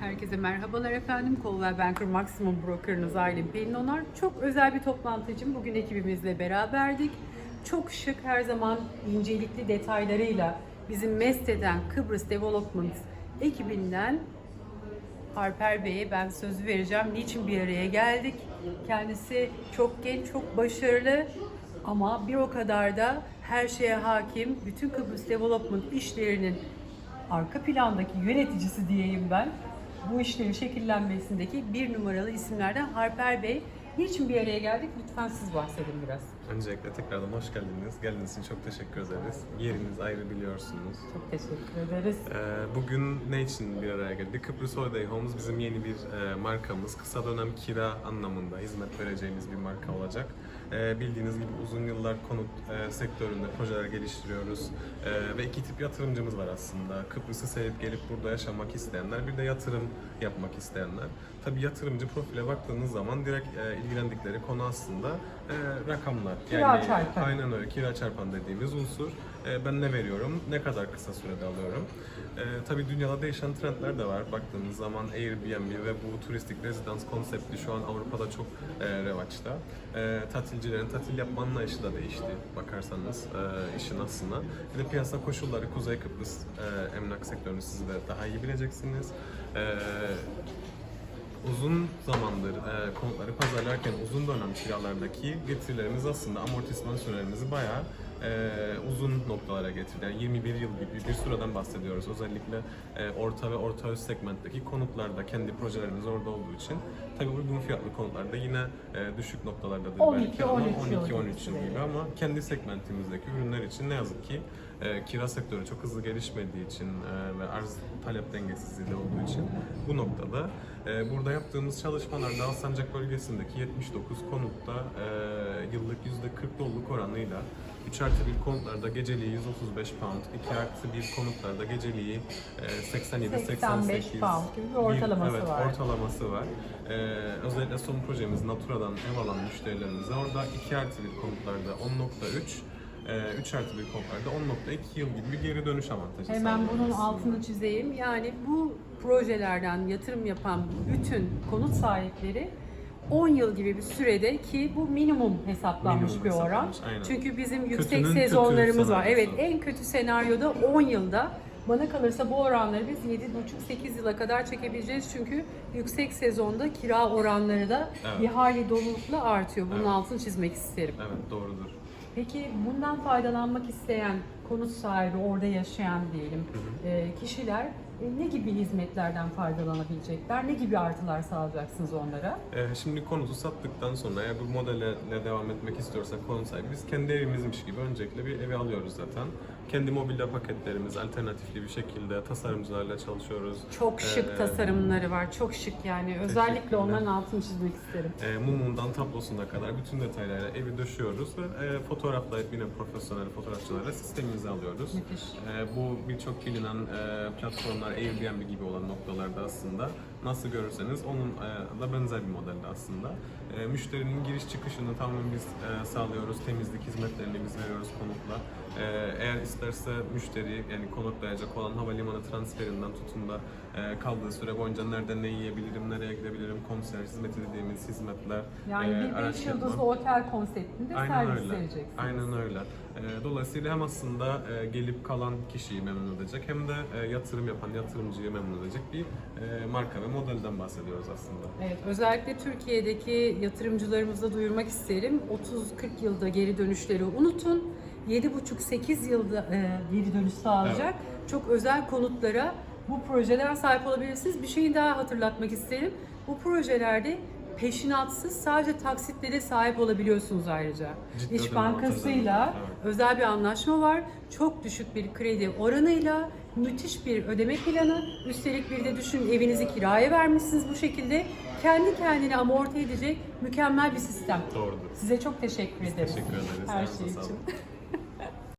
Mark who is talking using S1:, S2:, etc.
S1: Herkese merhabalar efendim. Coldwell Banker Maximum Broker'ınız Aylin Pelin Onar. Çok özel bir toplantı için bugün ekibimizle beraberdik. Çok şık her zaman incelikli detaylarıyla bizim mest Kıbrıs Development ekibinden Harper Bey'e ben sözü vereceğim. Niçin bir araya geldik? Kendisi çok genç, çok başarılı ama bir o kadar da her şeye hakim. Bütün Kıbrıs Development işlerinin arka plandaki yöneticisi diyeyim ben. Bu işlerin şekillenmesindeki bir numaralı isimlerden Harper Bey. Niçin bir araya geldik? Lütfen siz bahsedin biraz.
S2: Öncelikle tekrardan hoş geldiniz. Geldiğiniz için çok teşekkür ederiz. Yeriniz ayrı biliyorsunuz.
S1: Çok teşekkür ederiz.
S2: Ee, bugün ne için bir araya geldik? Kıbrıs Holiday Homes bizim yeni bir e, markamız. Kısa dönem kira anlamında hizmet vereceğimiz bir marka olacak. Ee, bildiğiniz gibi uzun yıllar konut e, sektöründe projeler geliştiriyoruz. Ee, ve iki tip yatırımcımız var aslında. Kıbrıs'ı sevip gelip burada yaşamak isteyenler, bir de yatırım yapmak isteyenler. Tabii yatırımcı profile baktığınız zaman direkt e, ilgilendikleri konu aslında e, rakamlar.
S1: Kira çarpan.
S2: Aynen öyle. Kira çarpan dediğimiz unsur. E, ben ne veriyorum, ne kadar kısa sürede alıyorum. E, tabii dünyada değişen trendler de var. Baktığımız zaman Airbnb ve bu turistik rezidans konsepti şu an Avrupa'da çok e, revaçta. E, tatilcilerin tatil yapma anlayışı da değişti bakarsanız e, işin aslında. Bir de piyasa koşulları Kuzey Kıbrıs e, emlak sektörünü siz de daha iyi bileceksiniz. E, uzun zamandır e, konutları pazarlarken uzun dönem kiralardaki getirilerimiz aslında amortisman sürelerimizi bayağı e, uzun noktalara getirdi. Yani 21 yıl gibi bir süreden bahsediyoruz. Özellikle e, orta ve orta üst segmentteki konutlarda kendi projelerimiz orada olduğu için tabii uygun fiyatlı konutlarda yine e, düşük noktalardadır
S1: 12,
S2: belki ama
S1: 13 yıl
S2: 12 13 yıl
S1: gibi.
S2: ama kendi segmentimizdeki ürünler için ne yazık ki e, kira sektörü çok hızlı gelişmediği için e, ve arz talep dengesizliği de olduğu için bu noktada e, burada yaptığımız çalışmalarda Alsancak bölgesindeki 79 konutta e, yıllık %40 doluluk oranıyla 3 artı 1 konutlarda geceliği 135 pound, 2 artı 1 konutlarda geceliği e, 87-88
S1: 85 pound gibi bir ortalaması
S2: evet,
S1: var.
S2: ortalaması var. Ee, özellikle son projemiz Natura'dan ev alan müşterilerimize orada 2 artı 1 konutlarda 10.3 e, 3 artı 1 konutlarda 10.2 yıl gibi bir geri dönüş avantajı
S1: Hemen bunun
S2: aslında.
S1: altını çizeyim. Yani bu projelerden yatırım yapan bütün konut sahipleri 10 yıl gibi bir sürede ki bu minimum hesaplanmış
S2: Minimum
S1: bir oran.
S2: aynen.
S1: Çünkü bizim yüksek
S2: Kötünün kötü
S1: sezonlarımız var. Evet en kötü senaryoda 10 yılda bana kalırsa bu oranları biz 7,5-8 yıla kadar çekebileceğiz. Çünkü yüksek sezonda kira oranları da
S2: Evet.
S1: bir hali dolulukla artıyor. Bunun
S2: Evet.
S1: altını çizmek isterim.
S2: Evet doğrudur.
S1: Peki bundan faydalanmak isteyen konut sahibi, orada yaşayan diyelim e, kişiler e, ne gibi hizmetlerden faydalanabilecekler? Ne gibi artılar sağlayacaksınız onlara?
S2: Ee, şimdi konutu sattıktan sonra eğer bu modelle devam etmek istiyorsak konut sahibi biz kendi evimizmiş gibi öncelikle bir evi alıyoruz zaten. Kendi mobilya paketlerimiz alternatifli bir şekilde tasarımcılarla çalışıyoruz.
S1: Çok şık
S2: Ee,
S1: tasarımları var, çok şık yani. Özellikle onların altını çizmek isterim.
S2: E, mumundan tablosuna kadar bütün detaylarla evi döşüyoruz ve e, fotoğraflayıp yine profesyonel fotoğrafçılara sistemimize alıyoruz.
S1: Müthiş.
S2: E, bu birçok bilinen e, platformlar Airbnb gibi olan noktalarda aslında nasıl görürseniz onun e, da benzer bir modelde aslında. E, müşterinin giriş çıkışını tamamen biz e, sağlıyoruz. Temizlik hizmetlerini biz veriyoruz konutla. E, eğer isterse müşteri yani konutlayacak olan havalimanı transferinden tutun da e, kaldığı süre boyunca nerede ne yiyebilirim, nereye gidebilirim, konser hizmeti dediğimiz hizmetler.
S1: Yani
S2: e,
S1: bir beş yıldızlı otel konseptinde
S2: Aynen
S1: servis
S2: öyle.
S1: vereceksiniz.
S2: Aynen öyle. Ee, Dolayısıyla hem aslında e, gelip kalan kişiyi memnun edecek hem de e, yatırım yapan yatırımcıyı memnun edecek bir e, marka ve modelden bahsediyoruz aslında.
S1: Evet, özellikle Türkiye'deki yatırımcılarımıza duyurmak isterim. 30-40 yılda geri dönüşleri unutun. 7,5-8 yılda e, geri dönüş sağlayacak çok özel konutlara bu projeler sahip olabilirsiniz. Bir şeyi daha hatırlatmak isterim. Bu projelerde peşinatsız sadece taksitlere sahip olabiliyorsunuz ayrıca.
S2: Ciddi
S1: İş Bankası'yla
S2: evet.
S1: özel bir anlaşma var. Çok düşük bir kredi oranıyla müthiş bir ödeme planı. Üstelik bir de düşünün evinizi kiraya vermişsiniz bu şekilde. Kendi kendine amorti edecek mükemmel bir sistem.
S2: Doğrudur.
S1: Size çok teşekkür ederim.
S2: Teşekkür ederiz.
S1: Her şey için.